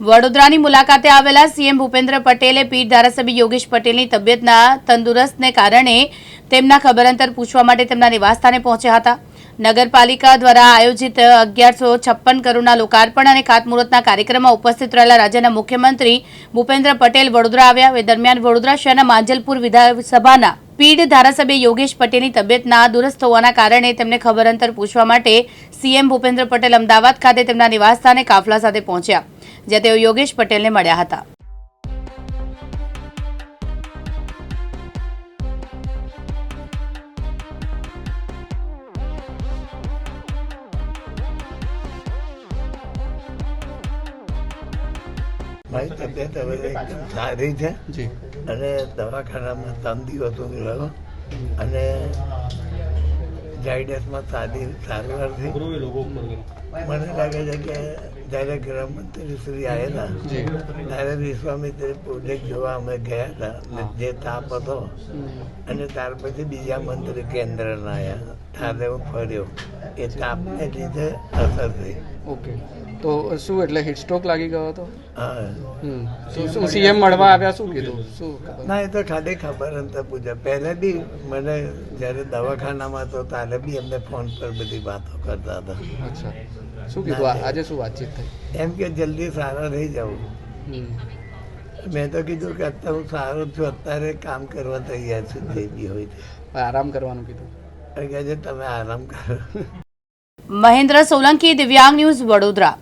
વડોદરાની મુલાકાતે આવેલા સીએમ ભૂપેન્દ્ર પટેલે પીઠ ધારાસભ્ય યોગેશ પટેલની તબિયતના તંદુરસ્તને કારણે તેમના ખબર અંતર પૂછવા માટે તેમના નિવાસસ્થાને પહોંચ્યા હતા. નગરપાલિકા દ્વારા આયોજિત અગિયારસો છપ્પન કરોડના લોકાર્પણ અને ખાતમુહૂર્તના કાર્યક્રમમાં ઉપસ્થિત રહેલા રાજ્યના મુખ્યમંત્રી ભૂપેન્દ્ર પટેલ વડોદરા આવ્યા. એ દરમિયાન વડોદરા શહેરના માંજલપુર વિધાનસભાના પીઢ ધારાસભ્ય યોગેશ પટેલની તબિયતના દુરસ્ત હોવાના કારણે તેમને ખબર અંતર પૂછવા માટે સીએમ ભૂપેન્દ્ર પટેલ અમદાવાદ ખાતે તેમના નિવાસસ્થાને કાફલા સાથે પહોંચ્યા, જ્યાં તેઓ યોગેશ પટેલને મળ્યા હતા. મારી તબિયત હવે એકદમ સારી છે. અને દવાખાનામાં ત્રણ દિવસ રહ્યો અને ઝાયડસમાં સારી સારવાર થઈ મને લાગે છે કે જ્યારે ગૃહમંત્રી શ્રી આવેલા ત્યારે વિશ્વામિત્ર પ્રોજેક્ટ જોવા અમે ગયા હતા જે તાપ હતો. અને ત્યાર પછી બીજા મંત્રી કેન્દ્રના આવ્યા ત્યારે હું ફર્યો. એ તાપને લીધે અસર થઈ. ઓકે. તો શું એટલે હિટસ્ટ્રોક લાગી ગયો હતો? શું સીએમ મળવા આવ્યા શું કીધું શું ખબર? ના એ તો ખાલી ખબર અંતર પૂછે પહેલે બી મને જ્યારે દવાખાનામાં હતો ત્યારે બી એમને ફોન પર બધી વાતો કરતા હતા અચ્છા શું કીધું આ- આજે શું વાતચીત થઈ એમ કે જલ્દી સારા થઈ જાઉં હમ મેં તો કીધું કે અત્યારે હું સારો છું અત્યારે કામ કરવા તૈયાર છું જે બી હોય તે આરામ કરવાનું કીધું અને કહે છે તમે આરામ કરો મહેન્દ્ર સોલંકી દિવ્યાંગ ન્યૂઝ વડોદરા